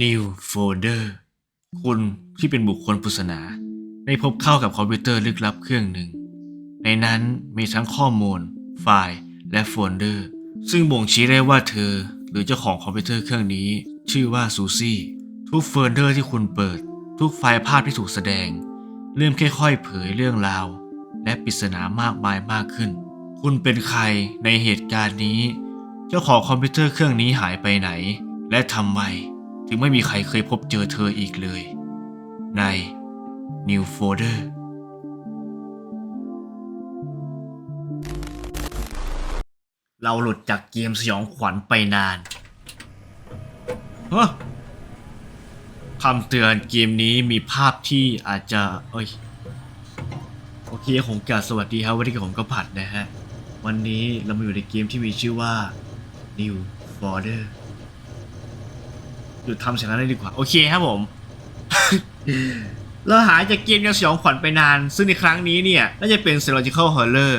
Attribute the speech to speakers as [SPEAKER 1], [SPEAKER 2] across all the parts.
[SPEAKER 1] New Folder คุณที่เป็นบุคคลปริศนา ได้พบเข้ากับคอมพิวเตอร์ลึกลับเครื่องหนึ่ง ในนั้นมีทั้งข้อมูล ไฟล์และโฟลเดอร์ ซึ่งบ่งชี้ได้ว่าเธอ หรือเจ้าของคอมพิวเตอร์เครื่องนี้ ชื่อว่าซูซี่ ทุกโฟลเดอร์ที่คุณเปิด ทุกไฟล์ภาพที่ถูกแสดง เริ่มค่อยๆ เผยเรื่องราว และปริศนามากมายมากขึ้น คุณเป็นใครในเหตุการณ์นี้ เจ้าของคอมพิวเตอร์เครื่องนี้หายไปไหน และทำไม ถึงไม่มีใครเคยพบเจอเธออีกเลย ใน New Folder เราหลุดจากเกมสยองขวัญไปนานเฮ้คำเตือนเกมนี้มีภาพที่อาจจะเอ้ยโอเคผมกล่าวสวัสดีครับวันนี้ผมก็ผัดนะฮะ วันนี้เรามาอยู่ในเกมที่มีชื่อว่า New Folder หยุดทำเสียงนั้นเลยดีกว่า โอเคครับผม เราหายจากเกมยังสยองขวัญไปนาน ซึ่งในครั้งนี้เนี่ยน่าจะเป็น psychological horror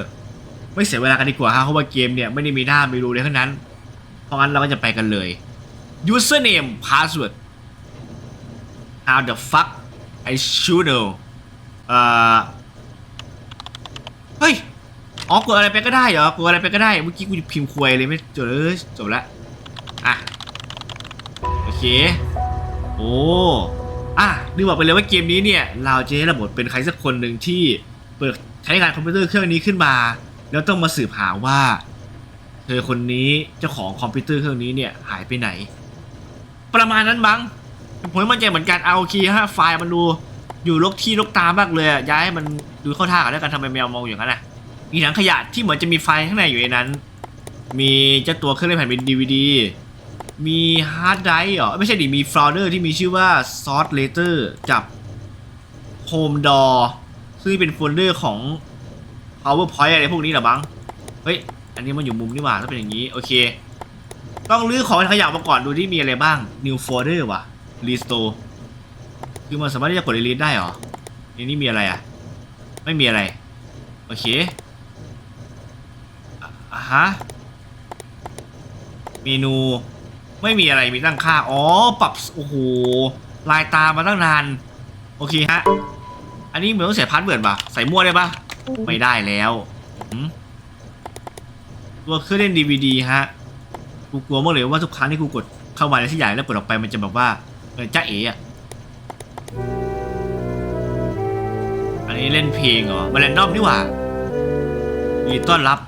[SPEAKER 1] ไม่เสียเวลากันดีกว่าฮะเพราะว่าเกมเนี่ยไม่ได้มีหน้าไม่รู้เลยทั้งนั้น เพราะงั้นเราก็จะไปกันเลย username password how the fuck I should know เอ่อเฮ้ยอ๋อกดอะไรไปก็ได้เหรอกดอะไรไปก็ได้เมื่อกี้กูพิมพ์ควยเลยไม่จบเลยจบละอะ เคโอ้อะลืมบอกไปเลยว่าเกมนี้เนี่ยเราจะได้ระบบเป็นใครสักคนหนึ่งที่เปิดใช้งานคอมพิวเตอร์เครื่องนี้ขึ้นมา แล้วต้องมาสืบหาว่าเธอคนนี้เจ้าของคอมพิวเตอร์เครื่องนี้เนี่ยหายไปไหน ประมาณนั้นมั้งผมไม่มั่นใจเหมือนกันเอาโอเคฮะไฟล์มันดูอยู่ลกที่ลกตามากเลยย้ายมันดูเข้าท่ากันแล้วกันทำไมแมวมองอย่างนั้นอะมีถังขยะที่เหมือนจะมีไฟล์ข้างในอยู่ในนั้น มีเจ้าตัวเครื่องเล่นแผ่นเป็นดีวดี มีฮาร์ดไดรฟ์เหรอ ไม่ใช่ดิมีโฟลเดอร์ที่มีชื่อว่า Sort Later กับ Home Door ซึ่งเป็นโฟลเดอร์ของ PowerPoint อะไรพวกนี้เหรอบังเฮ้ย อันนี้มันอยู่มุมนี่หว่าถ้าเป็นอย่างนี้ โอเค ต้องรื้อของขยะมาก่อนดูที่มีอะไรบ้าง New Folder ว่ะ Restore คือมันสามารถที่จะกด delete ได้เหรอในนี้มีอะไรอะ ไม่มีอะไร โอเคอะอะฮะ เมนู ไม่มีอะไรมีตั้งค่า อ๋อ ปรับ โอ้โห ลายตามมาตั้งนาน โอเคฮะ อันนี้เหมือนต้องใส่พาสเวิร์ดป่ะใส่มั่วได้ปะไม่ได้แล้วหืมตัวเครื่องเล่น DVD ฮะ กูกลัวมากเลยว่าทุกครั้งที่กูกดเข้ามาในที่ใหญ่แล้วกดออกไปมันจะแบบว่าเออจ้าเอ๋อะอันนี้เล่นเพลงเหรอมาแรนดอมนี่หว่ายินดีต้อนรับ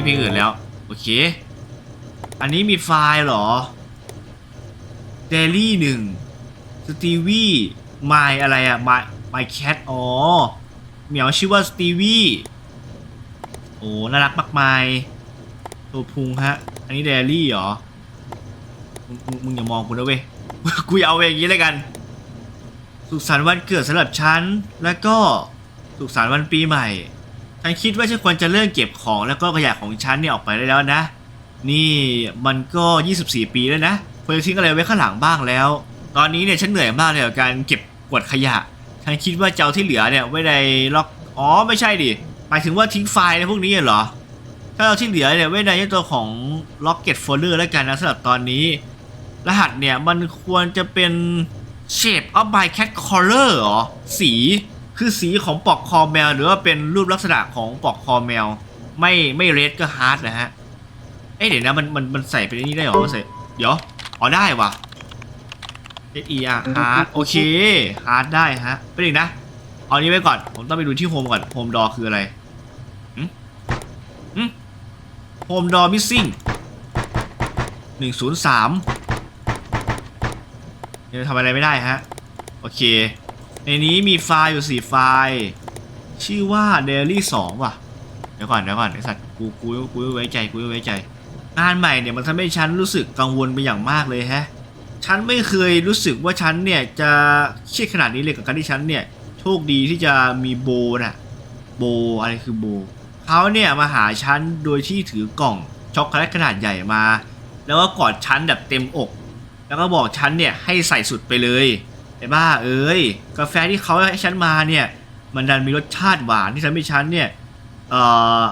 [SPEAKER 1] มีเพลงอื่นแล้ว โอเค อันนี้มีไฟล์เหรอเดลี่หนึ่งสตีวี่ไมอะไรอะไมไมแคทอ๋อเหมียวชื่อว่าสตีวี่โอ้น่ารักมากมายตัวพุงฮะ อันนี้เดลี่เหรอมึงมึงมึงอย่ามองกูนะเว้ยกูอย่าเอาไว้อย่างนี้เลยกัน สุขสันต์วันเกิดสำหรับฉัน แล้วก็สุขสันต์วันปีใหม่ ฉันคิดว่าฉันควรจะเลิกเก็บของแล้วก็ขยะของฉันเนี่ยออกไปได้แล้วนะ นี่มันก็ 24 ปีแล้วนะควรจะทิ้งอะไรไว้ข้างหลังบ้างแล้ว ตอนนี้เนี่ยฉันเหนื่อยมากเลยกับการเก็บกวาดขยะ ฉันคิดว่าจะเอาที่เหลือเนี่ยไว้ในล็อก อ๋อไม่ใช่ดิ หมายถึงว่าทิ้งไฟล์ในพวกนี้เหรอ ถ้าเอาที่เหลือเนี่ยไว้ในตัวของ Rocket Folder แล้วกันนะสำหรับตอนนี้ รหัสเนี่ยมันควรจะเป็น Shape of my cat color หรอ สี คือสีของปลอกคอแมว หรือว่าเป็นรูปลักษณะของปลอกคอแมว ไม่ไม่เรดก็ฮาร์ดนะฮะเอ้ยเดี๋ยวนะมันมันมันใส่เป็นอันนี้ได้หรอมันใส่เดี๋ยวอ๋อได้ว่ะ S E R hard โอเค hard ได้ฮะเป็นอีกนะเอานี้ไว้ก่อน ผมต้องไปดูที่โฮมก่อนโฮมดอคืออะไรหืมหืมโฮมดอ missing หนึ่งศูนย์สามเดี๋ยวทำอะไรไม่ได้ฮะ โอเค ในนี้มีไฟล์อยู่สี่ไฟล์ ชื่อว่า daily สองว่ะ เดี๋ยวก่อนเดี๋ยวก่อนไอสัตว์กูกูกูไม่ไว้ใจกูไม่ไว้ใจ งานใหม่เนี่ยมันทำให้ฉันรู้สึกกังวลไปอย่างมากเลยแฮะ ฉันไม่เคยรู้สึกว่าฉันเนี่ยจะเครียดขนาดนี้เลยกับการที่ฉันเนี่ยโชคดีที่จะมีโบน่ะ โบอะไรคือโบ เขาเนี่ยมาหาฉันโดยที่ถือกล่องช็อกโกแลตขนาดใหญ่มา แล้วก็กอดฉันแบบเต็มอก แล้วก็บอกฉันเนี่ยให้ใส่สุดไปเลย ไอ้บ้าเอ้ยกาแฟที่เขาให้ฉันมาเนี่ย มันดันมีรสชาติหวานที่ทำให้ฉันเนี่ยเอ่อ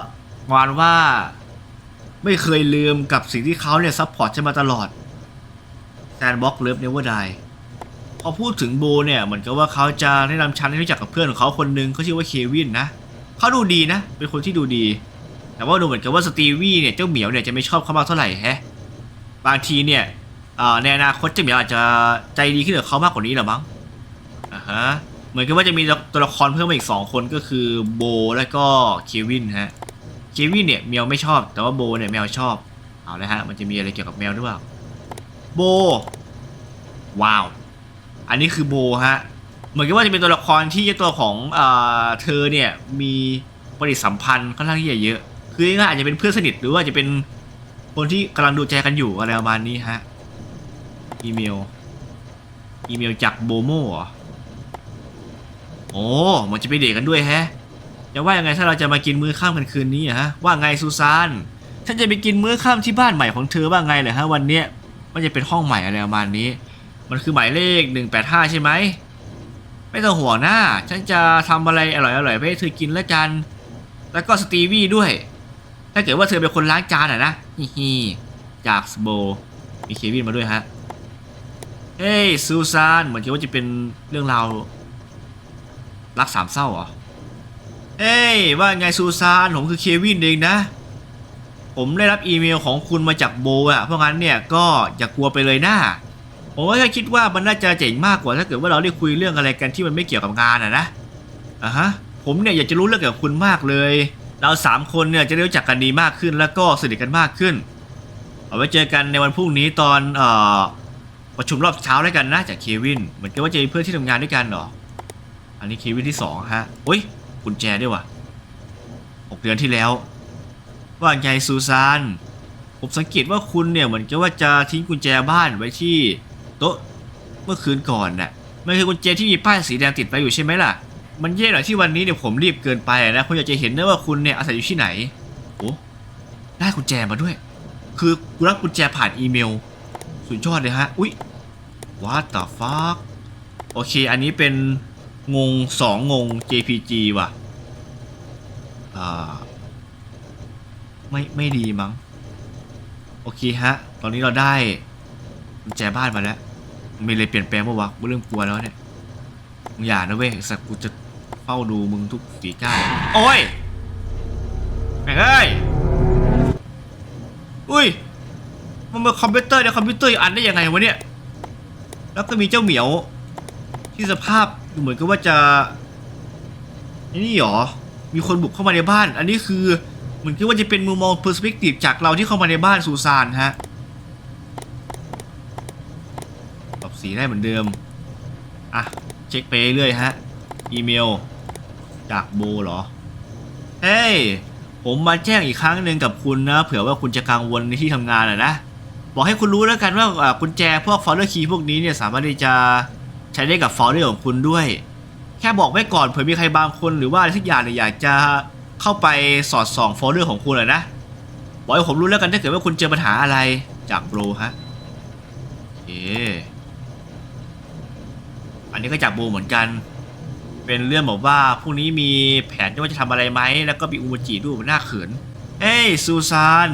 [SPEAKER 1] ประมาณว่าไม่เคยลืมกับสิ่งที่เขาเนี่ยซัพพอร์ตฉันมาตลอดแซนบ็อกเลิฟเนเวอร์ไดพอพูดถึงโบเนี่ยเหมือนกับว่าเขาจะแนะนำฉันให้รู้จักกับเพื่อนของเขาคนหนึ่งเขาชื่อว่าเควินนะเขาดูดีนะ เป็นคนที่ดูดี แต่ว่าดูเหมือนกับว่าสตีวี่เนี่ยเจ้าเหมียวเนี่ยจะไม่ชอบเขามากเท่าไหร่แฮะบางทีเนี่ย ในอนาคตเจมียวอาจจะใจดีขึ้นกับเขามากกว่านี้หรือมั้งอ่าฮะเหมือนกับว่าจะมีตัวละครเพิ่มมาอีกสองคนก็คือโบแล้วก็เควินฮะเควินเนี่ยแมวไม่ชอบ แต่ว่าโบเนี่ยแมวชอบเอาละฮะมันจะมีอะไรเกี่ยวกับแมวหรือเปล่าโบว้าว อันนี้คือโบฮะเหมือนกับว่าจะเป็นตัวละครที่ตัวของเอ่อเธอเนี่ยมีปฏิสัมพันธ์ค่อนข้างที่จะเยอะ คือง่ายอาจจะเป็นเพื่อนสนิทหรือว่าจะเป็นคนที่กำลังดูใจกันอยู่อะไรประมาณนี้ฮะ อีเมล อีเมลจากโบโมเหรอ โอ้มันจะไปเดทกันด้วยแฮะ จะว่ายังไงถ้าเราจะมากินมื้อข้ามกันคืนนี้อะฮะ ว่าไงซูซานฉันจะไปกินมื้อข้ามที่บ้านใหม่ของเธอว่าไงเหรอฮะวันเนี้ย มันจะเป็นห้องใหม่อะไรประมาณนี้ มันคือหมายเลข 185 ใช่ไหม ไม่ต้องห่วงนะฉันจะทำอะไรอร่อยๆไปให้เธอกินแล้วกัน แล้วก็สตีวี่ด้วย ถ้าเกิดว่าเธอเป็นคนล้างจานอะนะฮิฮิจากสโบมีเควินมาด้วยฮะ เฮ้ยซูซานเหมือนกับว่าจะเป็นเรื่องราวรักสามเศร้าเหรอเฮ้ยว่าไงซูซานผมคือเควินเองนะ ผมได้รับอีเมลของคุณมาจากโบอะเพราะงั้นเนี่ยก็อย่ากลัวไปเลยนะผมแค่คิดว่ามันน่าจะเจ๋งมากกว่าถ้าเกิดว่าเราได้คุยเรื่องอะไรกันที่มันไม่เกี่ยวกับงานอะนะอะฮะผมเนี่ยอยากจะรู้เรื่องเกี่ยวกับคุณมากเลย เราสามคนเนี่ยจะได้รู้จักกันดีมากขึ้นแล้วก็สนิทกันมากขึ้น เอาไว้เจอกันในวันพรุ่งนี้ตอนเอ่อ ประชุมรอบเช้าแล้วกันนะจากเควิน เหมือนกับว่าจะมีเพื่อนที่ทำงานด้วยกันหรอ อันนี้เควินที่สองฮะโอ้ยกุญแจด้วยว่ะหกเดือนที่แล้ว ว่าไงซูซานผมสังเกตว่าคุณเนี่ยเหมือนกับว่าจะทิ้งกุญแจบ้านไว้ที่โต๊ะเมื่อคืนก่อนน่ะมันคือกุญแจที่มีป้ายสีแดงติดไว้อยู่ใช่ไหมล่ะ มันแย่หน่อยที่วันนี้เนี่ยผมรีบเกินไปนะคุณอยากจะเห็นนะว่าคุณเนี่ยอาศัยอยู่ที่ไหนโอ้ได้กุญแจมาด้วย คือกูรับกุญแจผ่านอีเมล สุดยอดเลยฮะ อุ๊ย what the f u c โอเค อันนี้เป็นงงสองงง JPG ว่ะ อ่า ไม่ไม่ดีมั้ง โอเคฮะ ตอนนี้เราได้กุญแจบ้านมาแล้วมีอะไรเปลี่ยนแปลงปะวะกูเริ่มกลัวแล้วเนี่ยมึงอย่านะเว้ยสัตว์กูจะเฝ้าดูมึงทุกฝีก้าวโอ้ยแม่งเอ้ยอุ้ยมันมาคอมพิวเตอร์ในคอมพิวเตอร์อีกอันได้ยังไงวะเนี่ย แล้วก็มีเจ้าเหมียว ที่สภาพเหมือนกับว่าจะนี่หรอ มีคนบุกเข้ามาในบ้าน อันนี้คือเหมือนกับว่าจะเป็นมุมมองเพอร์สเปกทีฟจากเราที่เข้ามาในบ้านซูซานฮะปรับสีได้เหมือนเดิม อะ เช็คไปเรื่อยฮะ อีเมล จากโบเหรอ เฮ้ย ผมมาแจ้งอีกครั้งหนึ่งกับคุณนะ เผื่อว่าคุณจะกังวลในที่ทำงานอะนะ บอกให้คุณรู้แล้วกันว่ากุญแจพวก folder key พวกนี้เนี่ยสามารถที่จะใช้ได้กับ folder ของคุณด้วย แค่บอกไว้ก่อนเผื่อมีใครบางคนหรือว่าอะไรสักอย่างเนี่ยอยากจะเข้าไปสอดส่อง folder ของคุณอะนะบอกให้ผมรู้แล้วกันถ้าเกิดว่าคุณเจอปัญหาอะไรจากโบรฮะโอเคอันนี้ก็จากโบเหมือนกัน เป็นเรื่องแบบว่าพรุ่งนี้มีแผนว่าจะทำอะไรไหมแล้วก็มีอูมจิด้วยมันน่าเขินเฮ้ยซูซาน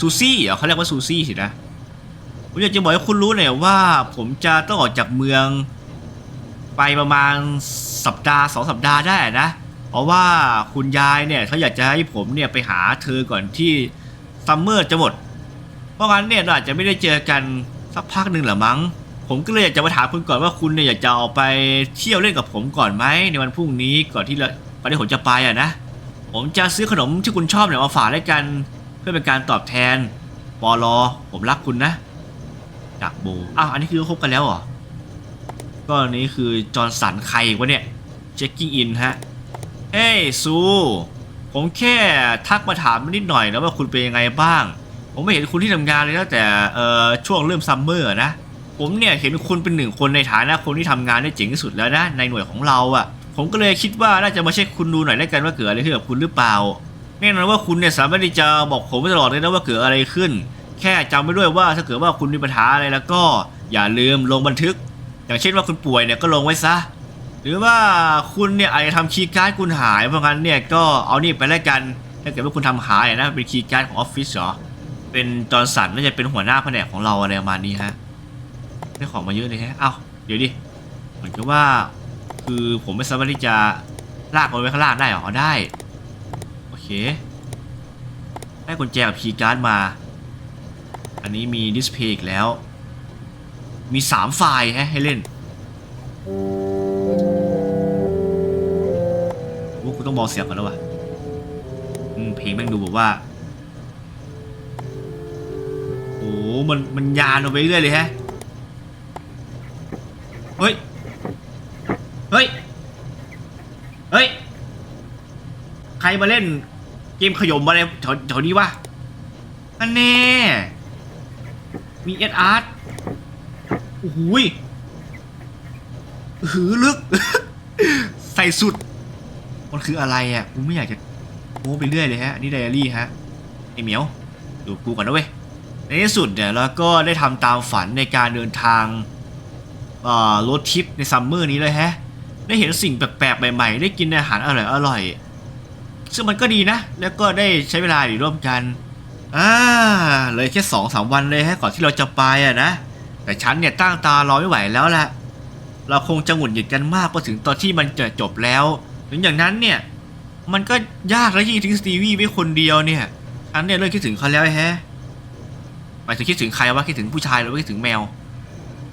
[SPEAKER 1] ซูซี่เหรอเขาเรียกว่าซูซี่สินะ ผมอยากจะบอกให้คุณรู้หน่อยว่า ผมจะต้องออกจากเมือง ไปประมาณสัปดาห์สองสัปดาห์ได้นะ เพราะว่าคุณยายเนี่ยเขาอยากจะให้ผมเนี่ยไปหาเธอก่อนที่ซัมเมอร์จะหมด เพราะงั้นเนี่ยเราอาจจะไม่ได้เจอกันสักพักหนึ่งหรือมั้ง ผมก็เลยอยากจะมาถามคุณก่อนว่าคุณเนี่ยอยากจะออกไปเที่ยวเล่นกับผมก่อนไหมในวันพรุ่งนี้ก่อนที่เราก่อนที่ผมจะไปอะนะ ผมจะซื้อขนมที่คุณชอบเนี่ยมาฝากด้วยกัน เพื่อเป็นการตอบแทนปอลอผมรักคุณนะ จากโบอ้าวอันนี้คือคบกันแล้วเหรอ ก็อันนี้คือจอร์สันใครวะเนี่ยเช็คกิ้งอินฮะ เฮ้ยซู ผมแค่ทักมาถามนิดหน่อยนะว่าคุณเป็นยังไงบ้าง ผมไม่เห็นคุณที่ทำงานเลยตั้งแต่เอ่อช่วงเริ่มซัมเมอร์นะ ผมเนี่ยเห็นคุณเป็นหนึ่งคนในฐานะคนที่ทำงานได้เจ๋งที่สุดแล้วนะในหน่วยของเราอะ่ะ ผมก็เลยคิดว่าน่าจะมาเช็คคุณดูหน่อยแล้วกันว่าเกิดอะไรขึ้นกับคุณหรือเปล่าแน่นอนว่าคุณเนี่ยสามารถที่จะบอกผมตลอดเลยนะว่าเกิดอะไรขึ้น แค่จำไว้ด้วยว่าถ้าเกิดว่าคุณมีปัญหาอะไรแล้วก็อย่าลืมลงบันทึก อย่างเช่นว่าคุณป่วยเนี่ยก็ลงไว้ซะ หรือว่าคุณเนี่ยอาจจะทำคีย์การ์ดคุณหายเพราะงั้นเนี่ยก็เอานี่ไปแล้วกันถ้าเกิดว่าคุณทำหายนะเป็นคีย์การ์ดของออฟฟิศเหรอเป็นจอร์สันน่าจะเป็นหัวหน้าแผนกของเราอะไรประมาณนี้ฮะได้ของมาเยอะเลยฮะเอ้าเดี๋ยวดิเหมือนกับว่า คือผมไม่สามารถที่จะลากมันไว้ข้างล่างได้หรออ๋อได้โอเคได้กุญแจกับคีย์การ์ดมา อันนี้มีดิสเพย์อีกแล้ว มีสามไฟล์ฮะให้เล่นโอ้กูต้องเบาเสียงก่อนแล้ววะอืมเพลงแม่งดูแบบว่า โอ้มันมันยานออกไปเรื่อยเลยฮะ เฮ้ย เฮ้ย เฮ้ย ใครมาเล่นเกมขยมมาในแถวแถวนี้วะอันแน่ มีเอสอาร์ตโอ้โหยหือลึก ใส่สุด มันคืออะไรอะ กูไม่อยากจะโม้ไปเรื่อยเลยฮะนนี้ไดอารี่ฮะ ไอเหมียว ดูกูก่อนนะเว้ย ในที่สุดเนี่ยเราก็ได้ทำตามฝันในการเดินทางรถทริปในซัมเมอร์นี้เลยแฮะ ได้เห็นสิ่งแปลกๆ ใหม่ๆ ได้กินอาหารอร่อยๆ ซึ่งมันก็ดีนะ แล้วก็ได้ใช้เวลาอยู่ร่วมกัน อ่าเลยแค่สองสามวันเลยฮะก่อนที่เราจะไปอะนะ แต่ฉันเนี่ยตั้งตารอไม่ไหวแล้วแหละเราคงจะหงุดหงิดกันมากพอถึงตอนที่มันจะจบแล้ว ถึงอย่างนั้นเนี่ย มันก็ยากแล้วที่ทิ้งสตีวี่ไว้คนเดียวเนี่ยฉันเนี่ยเริ่มคิดถึงเขาแล้วแฮะหมายถึงคิดถึงใครวะคิดถึงผู้ชายหรือว่าคิดถึงแมว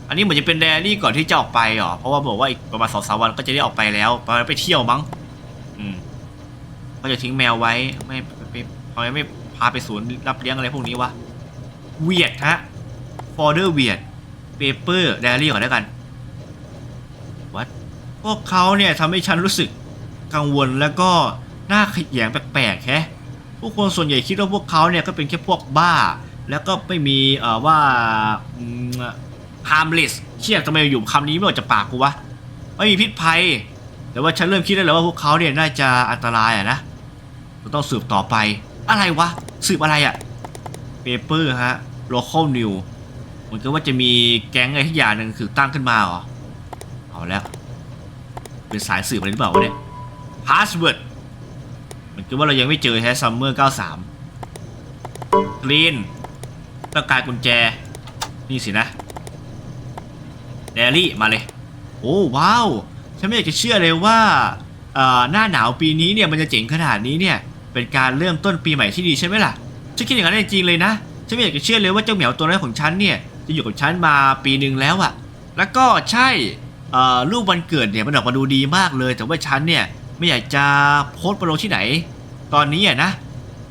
[SPEAKER 1] อันนี้เหมือนจะเป็นไดรี่ก่อนที่จะออกไปหรอเพราะว่าบอกว่าอีกประมาณสองสามวันก็จะได้ออกไปแล้วไปไปเที่ยวมั้ง อืมก็จะทิ้งแมวไว้ไม่ไปทำไมไม่ พาไปสวนย์รับเลี้ยงอะไรพวกนี้วะเวียดฮะ folder เวียด paper diary ก่อนแล้วกันวัดพวกเขาเนี่ยทำให้ฉันรู้สึกกังวลแล้วก็น่าขยงแปลกๆแฮะผู้คนส่วนใหญ่คิดว่าพวกเขาเนี่ยก็เป็นแค่พวกบ้า แล้วก็ไม่มีเอ่อว่า harmless เชี่ยทำไมอยู่คำนี้ไม่ออกจากปากกูวะไม่มีพิษภัย แต่ว่าฉันเริ่มคิดได้แล้วว่าพวกเขาเนี่ยน่าจะอันตรายอะนะเราต้องสืบต่อไป อะไรวะ สืบอะไรอะเปเปอร์ฮะ local new เหมือนกับว่าจะมีแก๊งอะไรที่อย่างหนึ่งคือตั้งขึ้นมาเหรอ เอาแล้ว เป็นสายสืบอะไรหรือเปล่าวะเนี่ย password เหมือนกับว่าเรายังไม่เจอแฮซัมเมอร์93กรีนต้องการกุญแจ นี่สินะเดลี่มาเลย โอ้ว้าว ฉันไม่อยากจะเชื่อเลยว่าเออหน้าหนาวปีนี้เนี่ยมันจะเจ๋งขนาดนี้เนี่ย เป็นการเริ่มต้นปีใหม่ที่ดีใช่ไหมล่ะ ฉันคิดอย่างนั้นจริงๆเลยนะ ฉันไม่อยากจะเชื่อเลยว่าเจ้าเหมียวตัวน้อยของฉันเนี่ยจะอยู่กับฉันมาปีหนึ่งแล้วอะแล้วก็ใช่เอ่อรูปวันเกิดเนี่ยมันออกมาดูดีมากเลย แต่ว่าฉันเนี่ยไม่อยากจะโพสต์ไปลงที่ไหน ตอนนี้อะนะ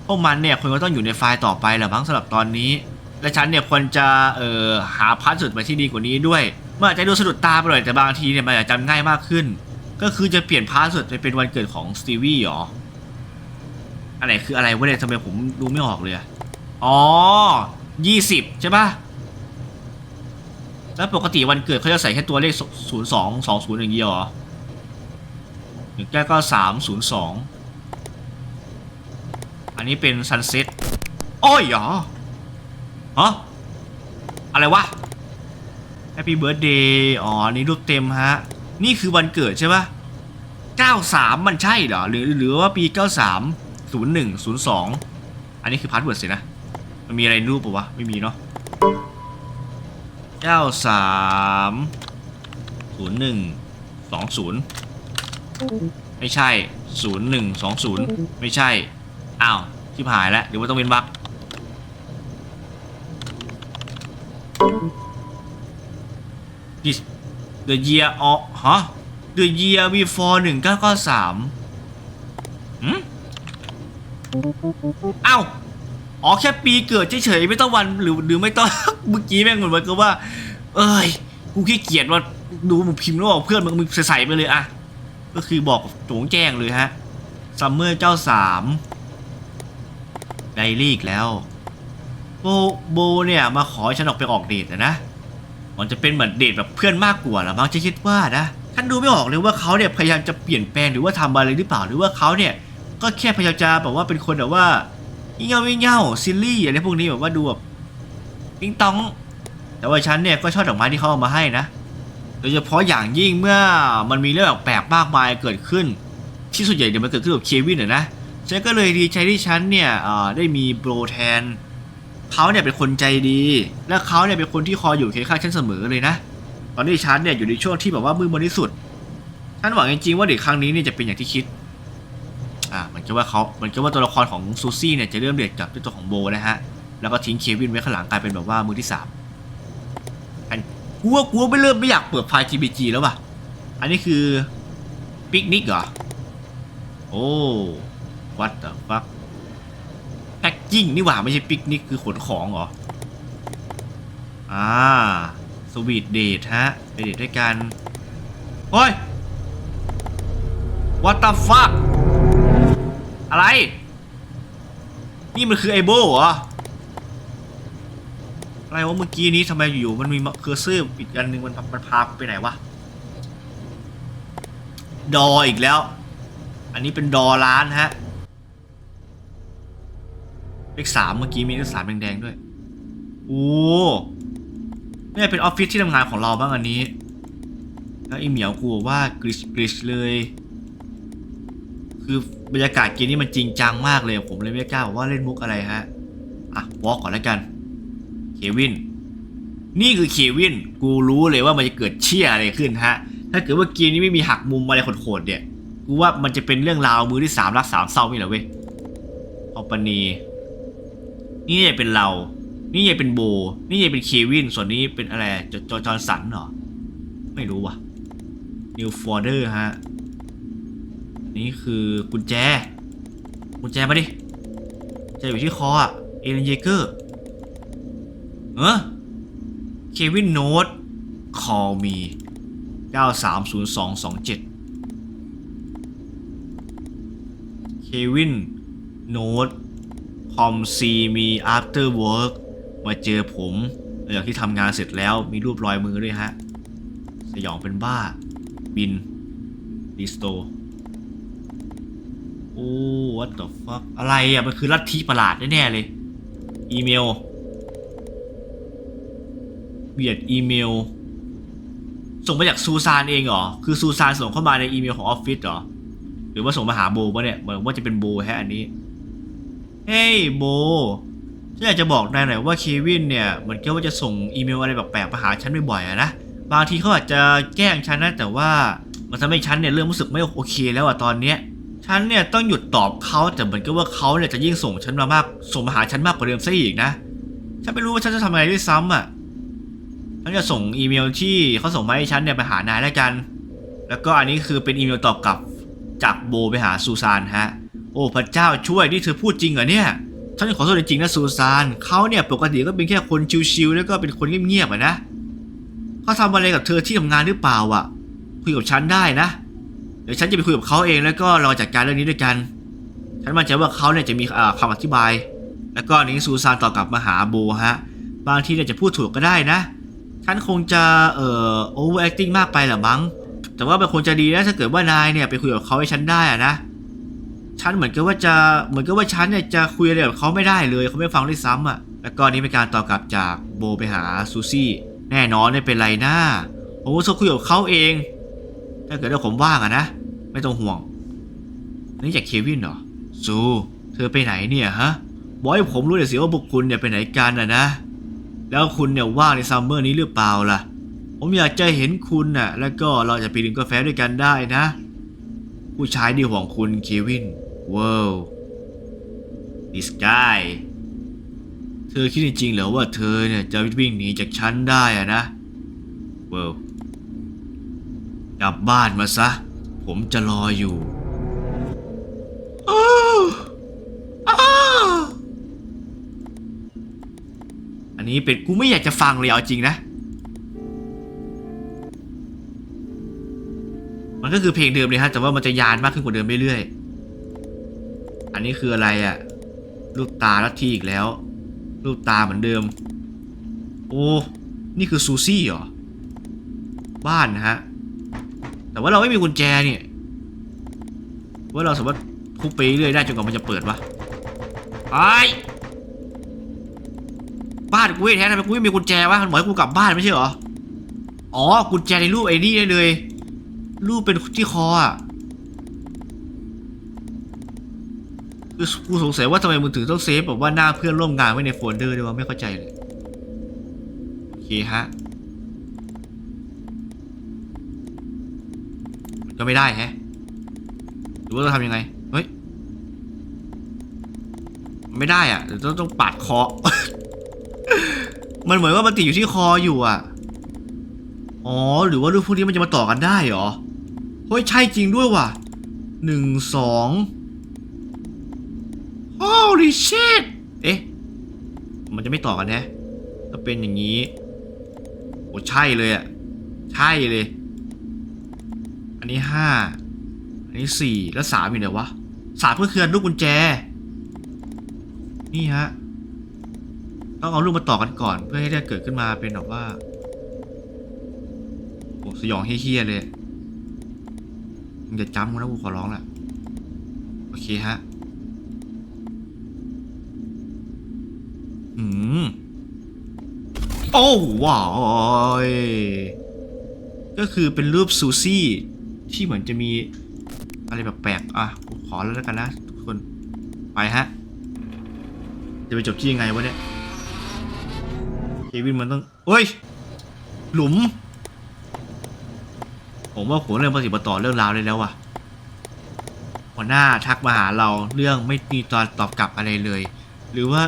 [SPEAKER 1] พวกมันเนี่ยควรก็ต้องอยู่ในไฟล์ต่อไปแหละมั้งสำหรับตอนนี้ และฉันเนี่ยควรจะเอ่อหาพาร์ทสุดมาที่ดีกว่านี้ด้วยมันอาจจะดูสะดุดตาไปหน่อยแต่บางทีเนี่ยมันอาจจะจำง่ายมากขึ้น ก็คือจะเปลี่ยนพาร์ทสุดไปเป็นวันเกิดของสตีวี่หรอ อะไรคืออะไรวะเนี่ยทำไมผมดูไม่ออกเลยอ๋อยี่สิบใช่ปะแล้วปกติวันเกิดเขาจะใส่แค่ตัวเลขศูนย์สองสองศูนย์อย่างเดียวเหรอหนึ่งแก้ก็สามศูนย์สองอันนี้เป็นซันเซ็ตโอ้ยเหรอฮะอะไรวะ Happy Birthday อ๋ออันนี่รูปเต็มฮะ นี่คือวันเกิดใช่ปะ93 มันใช่เหรอ หรือหรือว่าปี 93 01 02 อันนี้คือพาสเวิร์ดสินะ มันมีอะไรรูปปะวะ ไม่มีเนาะ93 01 20ไม่ใช่01 20ไม่ใช่ อ้าวชิบหายแล้ว เดี๋ยวว่าต้องเป็นบัก this the year of ฮะ the year before หนึ่งเก้าเก้าสามหืม เอ้าอ๋อแค่ปีเกิดเฉยๆไม่ต้องวันหรือหรือไม่ต้อง เมื่อกี้แม่งเหมือนมันก็ว่า เอ้ยกูขี้เกียจว่าดูมึงพิมพ์แล้วบอกเพื่อนมึงมึงใส่ไปเลยอะก็คือบอกโจงแจ้งเลยฮะซัมเมอร์เจ้าสามไดรี่อีกแล้ว โบโบเนี่ย มาขอให้ฉันออกไปออกเดทนะ มันจะเป็นเหมือนเดทแบบเพื่อนมากกว่าละมั้งจะคิดว่านะท่านดูไม่ออกเลยว่าเขาเนี่ยพยายามจะเปลี่ยนแปลงหรือว่าทำอะไรหรือเปล่าหรือว่าเขาเนี่ย ก็แค่พยายามจะแบบว่าเป็นคนแบบว่ายิ่งเง่ายิ่งเง่าซิลลี่อะไรพวกนี้แบบว่าดูแบบติ้งต้อง แต่ว่าฉันเนี่ยก็ชอบดอกไม้ที่เขาเอามาให้นะ โดยเฉพาะอย่างยิ่งเมื่อมันมีเรื่องแปลกมากมายเกิดขึ้น ที่ส่วนใหญ่เดี๋ยวมันเกิดขึ้นกับเควินอะนะฉันก็เลยดีใจที่ฉันเนี่ยได้มีโปรแทนเขาเนี่ยเป็นคนใจดี และเขาเนี่ยเป็นคนที่คอยอยู่เคียงข้างฉันเสมอเลยนะ ตอนนี้ฉันเนี่ยอยู่ในช่วงที่แบบว่ามืดมนที่สุดฉันหวังจริงๆว่าเด็กครั้งนี้เนี่ยจะเป็นอย่างที่คิด อ่าเหมันก็ว่าเขาเหมันก็ว่าตัวละครของซูซี่เนี่ยจะเริ่มเดือดกับด้วยตัวของโบนะฮะ แล้วก็ทิ้งเควินไว้ข้างหลังกลายเป็นแบบว่ามือที่สามอันกูว่ากูว่าไม่เริ่มไม่อยากเปิดไฟล์ GBG แล้วว่ะ อันนี้คือปิกนิกเหรอ โอ้ what the fuck แพ็กกิ้งนี่หว่าไม่ใช่ปิกนิกคือขนของเหรอ อ่าสวีทเดทฮะไปเดทด้วยกันเฮ้ย what the fuck อะไร นี่มันคือไอโบเหรอ อะไรวะเมื่อกี้นี้ทำไมอยู่ๆมันมีเคอร์เซอร์อีกอันหนึ่งมันมันพาไปไหนวะ ดออีกแล้ว อันนี้เป็นดอร้านฮะ เลขสามเมื่อกี้มีเลขสามแดงๆด้วย โอ้เนี่ยเป็นออฟฟิศที่ทำงานของเราบ้างอันนี้ แล้วไอเหมียวกูบอกว่ากริชกริชเลย คือ บรรยากาศเกมนี้มันจริงจังมากเลย ผมเลยไม่กล้าบอกว่าเล่นมุกอะไรฮะ อะวอล์กก่อนแล้วกัน เควิน นี่คือเควิน กูรู้เลยว่ามันจะเกิดเชี่ยอะไรขึ้นฮะ ถ้าเกิดว่าเกมนี้ไม่มีหักมุมอะไรโหดๆเนี่ย กูว่ามันจะเป็นเรื่องราวมือที่สามรักสามเศร้านี่แหละเว้ยพอปนีนี่จะเป็นเรา นี่จะเป็นโบ นี่จะเป็นเควิน ส่วนนี้เป็นอะไรจจจอร์นสันเหรอ ไม่รู้ว่ะนิวฟอร์เดอร์ฮะ นี่คือกุญแจ กุญแจมาดิกุญแจอยู่ที่คออะเอเลนเยเกอร์ เออเควินโน้ต call me 930227 เควินโน้ต come see me after work มาเจอผมหลังจากที่ทำงานเสร็จแล้วมีรูปรอยมือด้วยฮะ สยองเป็นบ้า บินรีสโต what the fuck อะไรอะ มันคือลัทธิประหลาดแน่ๆเลย อีเมล เบียดอีเมล ส่งมาจากซูซานเองเหรอ คือซูซานส่งเข้ามาในอีเมลของออฟฟิศเหรอ หรือว่าส่งมาหาโบปะเนี่ยเหมือนว่าจะเป็นโบแฮะอันนี้ เฮ้ยโบฉันอยากจะบอกนายหน่อยว่าเควินเนี่ยเหมือนกับว่าจะส่งอีเมลอะไรแปลกๆมาหาฉันบ่อยๆนะ บางทีเขาอาจจะแกล้งฉันนะแต่ว่ามันทำให้ฉันเนี่ยเริ่มรู้สึกไม่โอเคแล้วอะตอนเนี้ย ฉันเนี่ยต้องหยุดตอบเขาแต่เหมือนกับว่าเขาเนี่ยจะยิ่งส่งฉันมามากส่งมาหาฉันมากกว่าเดิมซะอีกนะ ฉันไม่รู้ว่าฉันจะทำอะไรด้วยซ้ำอะฉันจะส่งอีเมลที่เขาส่งมาให้ฉันเนี่ยไปหานายแล้วกัน แล้วก็อันนี้คือเป็นอีเมลตอบกลับจากโบไปหาซูซานฮะ โอ้พระเจ้าช่วยที่เธอพูดจริงเหรอเนี่ยฉันขอโทษจริงนะซูซานเขาเนี่ยปกติก็เป็นแค่คนชิวๆแล้วก็เป็นคนเงียบๆอะนะเขาทำอะไรกับเธอที่ทำงานหรือเปล่าอะคุยกับฉันได้นะ เดี๋ยวฉันจะไปคุยกับเขาเองแล้วก็รอจัดการเรื่องนี้ด้วยกัน ฉันมั่นใจว่าเขาเนี่ยจะมีอ่าคำอธิบาย แล้วก็นนี้ซูซานตอบกลับมาหาโบฮะ บางทีเนี่ยจะพูดถูกก็ได้นะ ฉันคงจะเอ่อ over acting มากไปหรือมั้ง แต่ว่าเป็นคนจะดีนะถ้าเกิดว่านายเนี่ยไปคุยกับเขาให้ฉันได้อะนะ ฉันเหมือนกับว่าจะเหมือนกับว่าฉันเนี่ยจะคุยอะไรกับเขาไม่ได้เลยเขาไม่ฟังด้วยซ้ำอะ แล้วก็นี้เป็นการตอบกลับจากโบไปหาซูซี่ แน่นอนไม่เป็นไรนะผมจะคุยกับเขาเอง ถ้าเกิดว่าผมว่างอะนะ ไม่ต้องห่วง นี่จากเควินเหรอซูเธอไปไหนเนี่ยฮะบอกให้ผมรู้หน่อยสิว่าพวกคุณเนี่ยไปไหนกันอะนะ แล้วคุณเนี่ยว่างในซัมเมอร์นี้หรือเปล่าล่ะ ผมอยากจะเห็นคุณน่ะ แล้วก็เราจะไปดื่มกาแฟด้วยกันได้นะ ผู้ชายดีของคุณเควินว้าว this guy เธอคิดจริงๆเหรอว่าเธอเนี่ยจะวิ่งหนีจากฉันได้อะนะเว้าว กลับบ้านมาซะ ผมจะรออยู่อ้าวอ้าวอันนี้เป็นกูไม่อยากจะฟังเลยเอาจริงนะ มันก็คือเพลงเดิมเลยฮะ แต่ว่ามันจะยานมากขึ้นกว่าเดิมเรื่อยๆ อันนี้คืออะไรอะ่ะลูกตาลัทธิอีกแล้ว ลูกตาเหมือนเดิม โอ้ นี่คือซูซี่เหรอ บ้านนะฮะ แต่ว่าเราไม่มีกุญแจเนี่ยว่าเราสามารถทุบไปเรื่อยได้จนกว่ามันจะเปิดวะไอ้บ้านกูแท้ทำไมกูไม่มีกุญแจวะมันบอกให้กูกลับบ้านไม่ใช่เหรออ๋อกุญแจในรูปไอ้นี่เลย รูปเป็นที่คออะคือกูสงสัยว่าทำไมมึงถึงต้องเซฟแบบว่าหน้าเพื่อนร่วมงานไว้ในโฟลเดอร์ด้วยวะไม่เข้าใจเลยโอเคฮะ ก็ไม่ได้แฮะหรือว่าเราทำยังไง เฮ้ย ไม่ได้อะเดี๋ยวต้องต้องปาดคอ มันเหมือนว่ามันติดอยู่ที่คออยู่อะ อ๋อ หรือว่ารูปพวกนี้มันจะมาต่อกันได้เหรอ เฮ้ย ใช่จริงด้วยว่ะหนึ่งสอง Holy shit เอ๊ะ มันจะไม่ต่อกันแนะถ้าเป็นอย่างนี้ โอ้ใช่เลยอะ ใช่เลย อันนี้ห้าอันนี้สี่แล้วสามอยู่ไหนวะสามก็คือลูกกุญแจ นี่ฮะ ต้องเอาลูกมาต่อกันก่อน เพื่อให้ได้เกิดขึ้นมาเป็นแบบว่าโอ้สยองเฮี้ยเลยมึงอย่าจำกูนะกูขอร้องละโอเคฮะอืมโอ้ว้ายก็คือเป็นรูปซูซี่ ที่เหมือนจะมีอะไรแบบแปลกๆอะผมขอแล้วแล้วกันนะทุกคนไปฮะ จะไปจบที่ยังไงวะเนี่ยเควินมันต้องเฮ้ย หลุม ผมว่าผมเริ่มปฏิบัติต่อเรื่องราวเลยแล้วว่ะหัวหน้าทักมาหาเราเรื่องไม่มีตอนตอบกลับอะไรเลย หรือว่า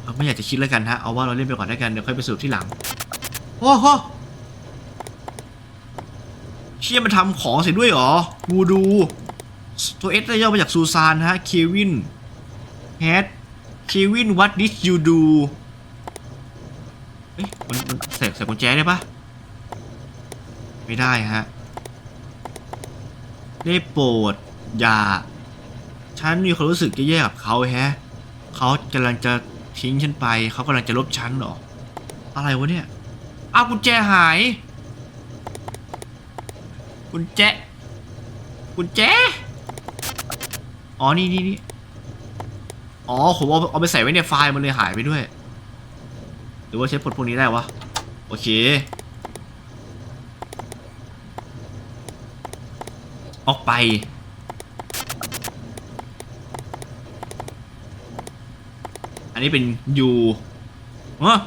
[SPEAKER 1] เอ่อไม่อยากจะคิดแล้วกันฮะเอาว่าเราเล่นไปก่อนแล้วกันเดี๋ยวค่อยไปสรุปที่หลังโอ้โห ชี่ยมันทำของเสร็จด้วยเหรอกูดูตัวเอสย่อมาจากซูซานฮะเควินแฮดเควิน what did you do เอ้ยมันมันใส่ใส่กุญแจได้ปะไม่ได้ฮะได้โปรดอย่า ฉันมีความรู้สึกแย่ๆกับเขาแฮะเขากำลังจะทิ้งฉันไป เขากำลังจะลบฉันหรอ อะไรวะเนี่ย อ้าวกุญแจหาย กุญแจกุญแจ อ๋อ นี่นี่นี่อ๋อ ผมเอาเอาไปใส่ไว้ในไฟล์มันเลยหายไปด้วย หรือว่าใช้ปลดพวกนี้ได้วะ โอเค ออกไปอันนี้เป็นยูฮะ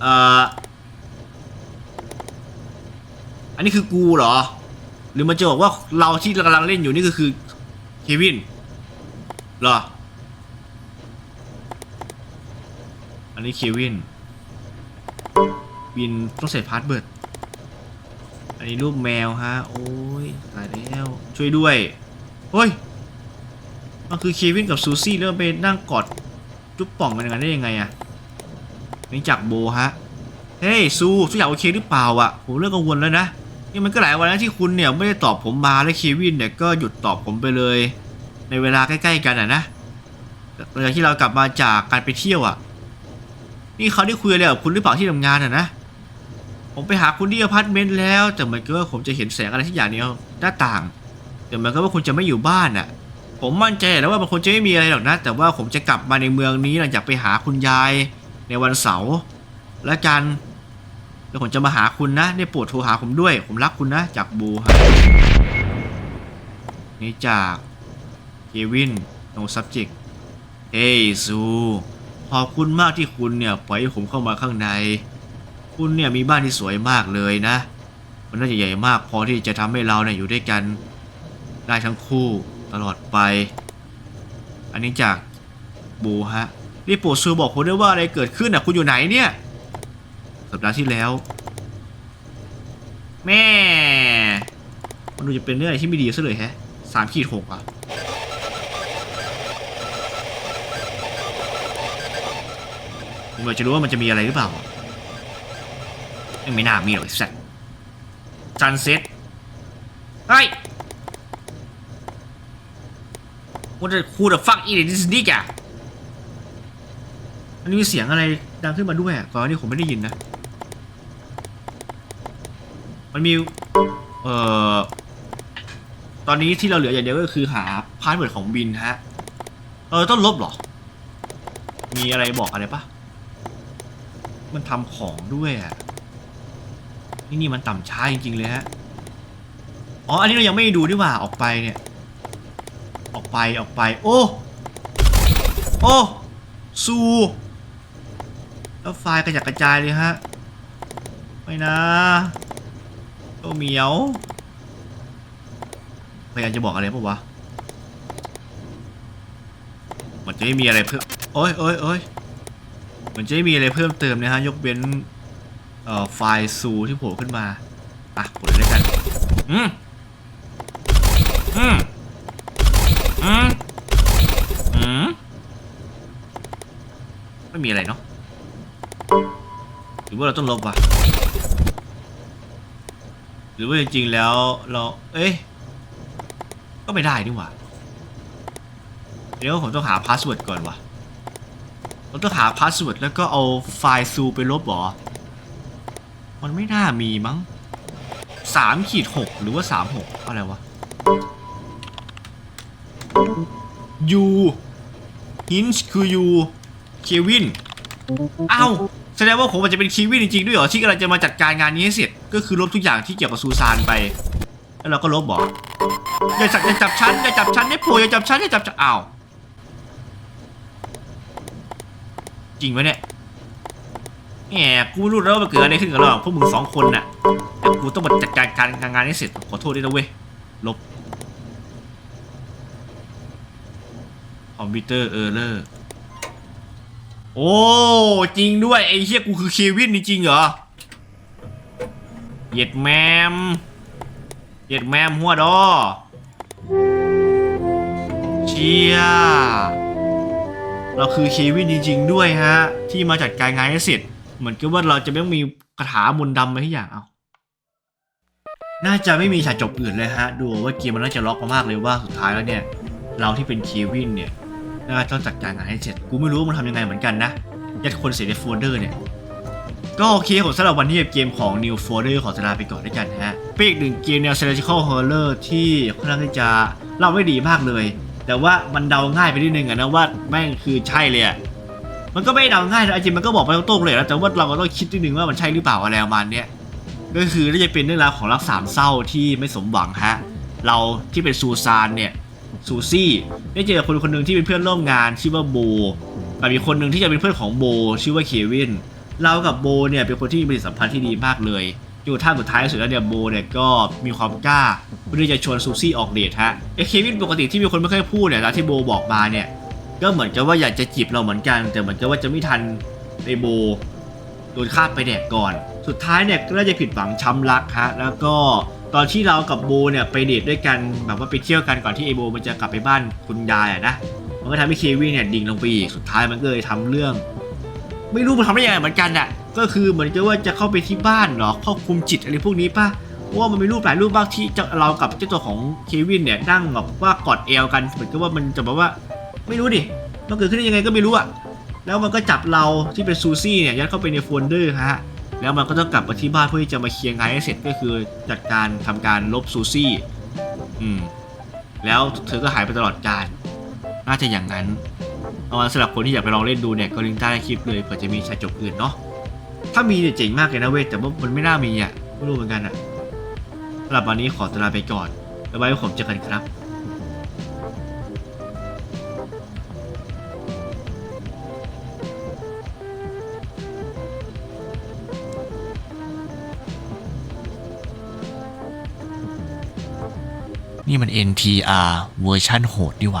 [SPEAKER 1] เอ่อ อั นนี้คือกูเหรอ หรือมันจะบอกว่าเราที่กำลังเล่นอยู่นี่ก็คือเควินเหรอ อันนี้เควินวินต้องใส่พาสเบิร์ดอันนี้รูปแมวฮะ โอ้ยตายแล้ว ช่วยด้วยเฮ้ยมันคือเควินกับซูซี่แล้วไปนั่งกอดจุ๊บป่องกันอย่างนั้นได้ยังไงอะนี่จากโบฮะ เฮ้ยซูทุกอย่างโอเคหรือเปล่าอะผมเริ่มกังวลแล้วนะ นี่มันก็หลายวันแล้วที่คุณเนี่ยไม่ได้ตอบผมมาและเควินเนี่ยก็หยุดตอบผมไปเลย ในเวลาใกล้ๆกันอะนะหลังจากที่เรากลับมาจากการไปเที่ยวอะ นี่เขาได้คุยอะไรกับคุณหรือเปล่าที่ทำงานอะนะ ผมไปหาคุณที่อพาร์ตเมนต์แล้ว แต่เหมือนกับว่าผมจะเห็นแสงอะไรที่อย่างเนี้ยหน้าต่าง แต่เหมือนกับว่าคุณจะไม่อยู่บ้านอะ ผมมั่นใจแล้วว่ามันคงจะไม่มีอะไรหรอกนะ แต่ว่าผมจะกลับมาในเมืองนี้หลังจากไปหาคุณยายในวันเสาร์และกัน แล้วผมจะมาหาคุณนะได้โปรดโทรหาผมด้วย ผมรักคุณนะจากบูฮะนี่จากเควิน no subject เฮ้ยซูขอบคุณมากที่คุณเนี่ยปล่อยให้ผมเข้ามาข้างใน คุณเนี่ยมีบ้านที่สวยมากเลยนะ มันน่าจะใหญ่มากพอที่จะทำให้เราเนี่ยอยู่ด้วยกันได้ทั้งคู่ตลอดไป อันนี้จากบูฮะนี่โปรดซูบอกผมด้วยว่าอะไรเกิดขึ้นอะคุณอยู่ไหนเนี่ย สัปดาห์ที่แล้ว แม่ มันดูจะเป็นเรื่องอะไรที่ไม่ดีซะเลยแฮะสามขีดหกอะผมอยากจะรู้ว่ามันจะมีอะไรหรือเปล่าไม่น่ามีหรอกสัตว์จันเซ็ตเฮ้ย What the who the fuck is this dick อะมันมีเสียงอะไรดังขึ้นมาด้วยก่อนหน้านี้ผมไม่ได้ยินนะ มันมี เอ่อ ตอนนี้ที่เราเหลืออย่างเดียวก็คือหาพาสเวิร์ดของบินฮะ เออต้องลบเหรอ มีอะไรบอกอะไรปะ มันทำของด้วยอะ นี่นี่มันต่ำช้าจริงๆเลยฮะ อ๋อ อันนี้เรายังไม่ด้ดูดีกว่าออกไปเนี่ย ออกไปออกไป โอ้ โอ้ซูแล้วไฟล์กระจัดกระจายเลยฮะ ไม่นะ โตเหมียวพยายามจะบอกอะไรปะวะมันจะไม่มีอะไรเพิ่มโอ้ยโอ้ยโอ้ยมันจะไม่มีอะไรเพิ่มเติมนะฮะ ยกเว้นเอ่อไฟล์ซูที่โผล่ขึ้นมา อะกดเลด้วยกัน อืมอืมอืมอืมไม่มีอะไรเนาะหรือว่าเราต้องลบวะ หรือว่าจริงๆแล้วเรา เอ้ยก็ไม่ได้นี่หว่า เดี๋ยวผมต้องหาพาสเวิร์ดก่อนวะผมต้องหาพาสเวิร์ดแล้วก็เอาไฟล์ซูไปลบหรอ มันไม่น่ามีมั้งสามขีดหกหรือว่าสามหกอะไรวะยูฮินช์คือยูเควิน อ้าว แสดงว่าผมอาจจะเป็นคีวินจริงๆด้วยเหรอที่กำลังจะมาจัดการงานนี้ให้เสร็จ ก็คือลบทุกอย่างที่เกี่ยวกับซูซานไป แล้วเราก็ลบบอกอย่าจับอย่าจับฉันอย่าจับฉันได้โผล่อย่าจับฉันอย่าจับฉันอ้าวจริงไหมเนี่ยแหมกูรู้แล้วว่ามันเกิดอะไรขึ้นกับเราพวกมึงสองคนน่ะแต่กูต้องมาจัดการการงานให้เสร็จขอโทษด้วยนะเว้ยลบคอมพิวเตอร์เออร์เลอร์ โอ้จริงด้วยไอ้เหี้ยกูคือเควินจริงเหรอเหย็ดแมมเหย็ดแมมหัวดอเชียเราคือเควินจริง ๆ ด้วยฮะ ที่มาจัดการงานให้เสร็จ เหมือนกับว่าเราจะไม่ต้องมีคาถามนต์ดำอะไรทุกอย่างเอาน่าจะไม่มีฉากจบอื่นเลยฮะ ดูว่าเกมมันน่าจะล็อกมามากเลยว่าสุดท้ายแล้วเนี่ย เราที่เป็นเควินเนี่ย น่าจะต้องจัดการงานให้เสร็จ กูไม่รู้มันทำยังไงเหมือนกันนะ ยัดคนเสียในโฟลเดอร์เนี่ย ก็โอเคผมสำหรับวันนี้เกมของ New Folder ขอสลาไปก่อนด้วยกันนะฮะเป็นอีกหนึ่งเกมแนว psychological horror ที่ค่อนข้างที่จะเล่าไม่ดีมากเลย แต่ว่ามันเดาง่ายไปนิดนึงอะนะว่าแม่งคือใช่เลยอะมันก็ไม่เดาง่ายนะจริงมันก็บอกไปตรงๆเลยนะแต่ว่าเราก็ต้องคิดนิดนึงว่ามันใช่หรือเปล่าอะไรประมาณเนี้ยก็คือน่าจะเป็นเรื่องราวของรักสามเศร้าที่ไม่สมหวังฮะ เราที่เป็นซูซานเนี่ย ซูซี่ได้เจอคนคนหนึ่งที่เป็นเพื่อนร่วมงานชื่อว่าโบกับอีกคนหนึ่งที่จะเป็นเพื่อนของโบชื่อว่าเควินเรากับโบเนี่ยเป็นคนที่มีปฏิสัมพันธ์ที่ดีมากเลยจนกระทั่งสุดท้ายสุดแล้วเนี่ยโบเนี่ยก็มีความกล้าเพื่อที่จะชวนซูซี่ออกเดทฮะไอ้เควินปกติที่มีคนไม่ค่อยพูดเนี่ยนะที่โบบอกมาเนี่ยก็เหมือนกับว่าอยากจะจีบเราเหมือนกัน แต่เหมือนกับว่าจะไม่ทันไอ้โบโดนฆ่าไปแดกก่อน สุดท้ายเนี่ยก็น่าจะผิดหวังช้ำรักฮะแล้วก็ ตอนที่เรากับโบเนี่ยไปเดทด้วยกันแบบว่าไปเที่ยวกันก่อนที่ไอโบมันจะกลับไปบ้านคุณยายอะนะมันก็ทำให้เควินเนี่ยดิ่งลงไปอีกสุดท้ายมันก็เลยทำเรื่อง ไม่รู้มันทำได้ยังไงเหมือนกันอะก็คือเหมือนกับว่าจะเข้าไปที่บ้านหรอควบคุมจิตอะไรพวกนี้ป่ะว่ามันมีรูปหลายรูปบ้างที่เรากับเจ้าตัวของเควินเนี่ยนั่งแบบว่ากอดเอวกันเหมือนกับว่ามันจะแบบว่า ไม่รู้ดิมันเกิดขึ้นได้ยังไงก็ไม่รู้อะแล้วมันก็จับเราที่เป็นซูซี่เนี่ยยัดเข้าไปในโฟลเดอร์ฮะ แล้วมันก็ต้องกลับมาที่บ้านเพื่อที่จะมาเคลียร์งานให้เสร็จก็คือจัดการทำการลบซูซี่ อืม แล้วเธอก็หายไปตลอดกาลน่าจะอย่างนั้นเอามาสำหรับคนที่อยากไปลองเล่นดูเนี่ยก็ลิงก์ใต้คลิปเลยเผื่อจะมีฉากจบอื่นเนาะถ้ามีเนี่ยเจ๋งมากเลยนะเว้ยแต่ว่ามันไม่น่ามีอะไม่รู้เหมือนกันอะสำหรับวันนี้ขอตัวลาไปก่อนแล้วไว้ผมเจอกันครับ นี่มัน NTR เวอร์ชั่นโหดดีว่า